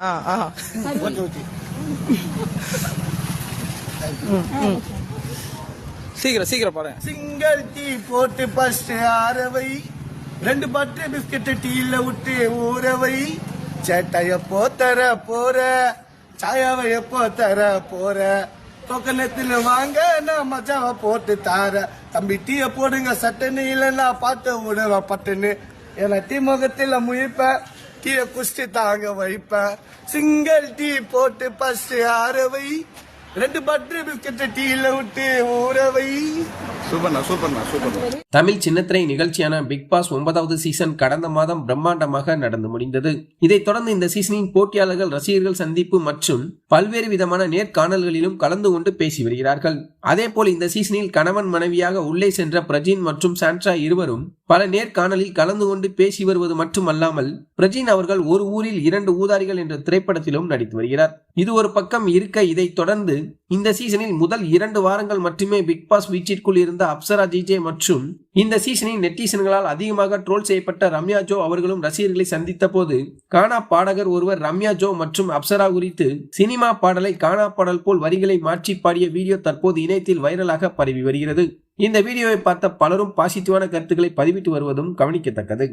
ஆ சீக்கிரம் சீக்கிரம் பாரு சிங்கிள் டீ போட்டு ஃபர்ஸ்ட் ஆறவை. ரெண்டு பட்டர் பிஸ்கட் டீல விட்டு ஊறவை. சேட்டைய எப்போ தர போற? சாயாவை எப்போ தர போற? தொக்கனத்துல வாங்க நான் மஜாவை போட்டு தார. தம்பி டீய போடுங்க சட்டன்னு இல்லைன்னா பார்த்து விடுவேன் பட்டுன்னு. ஏன்னா டீ முகத்துல முழிப்பேன். டீய குஸ்டி தாங்க வைப்ப சிங்கிள் டீ போட்டு ஃபர்ஸ்ட் ஆறவை ரெண்டு பட்டர் பிஸ்கட் டீல விட்டு ஊறவை சூப்பர்ண்ணா சூப்பர்ண்ணா சூப்பர்ண்ணா. தமிழ் சின்னத்திரை நிகழ்ச்சியான பிக் பாஸ் ஒன்பதாவது சீசன் கடந்த மாதம் பிரம்மாண்டமாக நடந்து முடிந்தது. இதைத் தொடர்ந்து இந்த சீசனின் போட்டியாளர்கள் ரசிகர்கள் சந்திப்பு மற்றும் பல்வேறு விதமான நேர்காணல்களிலும் கலந்து கொண்டு பேசி வருகிறார்கள். அதேபோல் இந்த சீசனில் கணவன் மனைவியாக உள்ளே சென்ற பிரஜின் மற்றும் சாண்ட்ரா இருவரும் பல நேர்காணலில் கலந்து கொண்டு பேசி வருவது மட்டுமல்லாமல் பிரஜின் அவர்கள் ஒரு ஊரில் இரண்டு ஊதாரிகள் என்ற திரைப்படத்திலும் நடித்து வருகிறார். இது ஒரு பக்கம் இருக்க இதை தொடர்ந்து இந்த சீசனில் முதல் இரண்டு வாரங்கள் மட்டுமே பிக் பாஸ் வீச்சிற்குள் இருந்த அப்சரா ஜிஜே மற்றும் இந்த சீசனில் நெட்டிசன்களால் அதிகமாக ட்ரோல் செய்யப்பட்ட ரம்யா ஜோ அவர்களும் ரசிகர்களை சந்தித்த போது கானா பாடகர் ஒருவர் ரம்யா ஜோ மற்றும் அப்சரா குறித்து சினிமா பாடலை கானா பாடல் போல் வரிகளை மாற்றி பாடிய வீடியோ தற்போது இணையத்தில் வைரலாக பரவி வருகிறது. இந்த வீடியோவை பார்த்த பலரும் பாசிட்டிவான கருத்துக்களை பதிவிட்டு வருவதும் கவனிக்கத்தக்கது.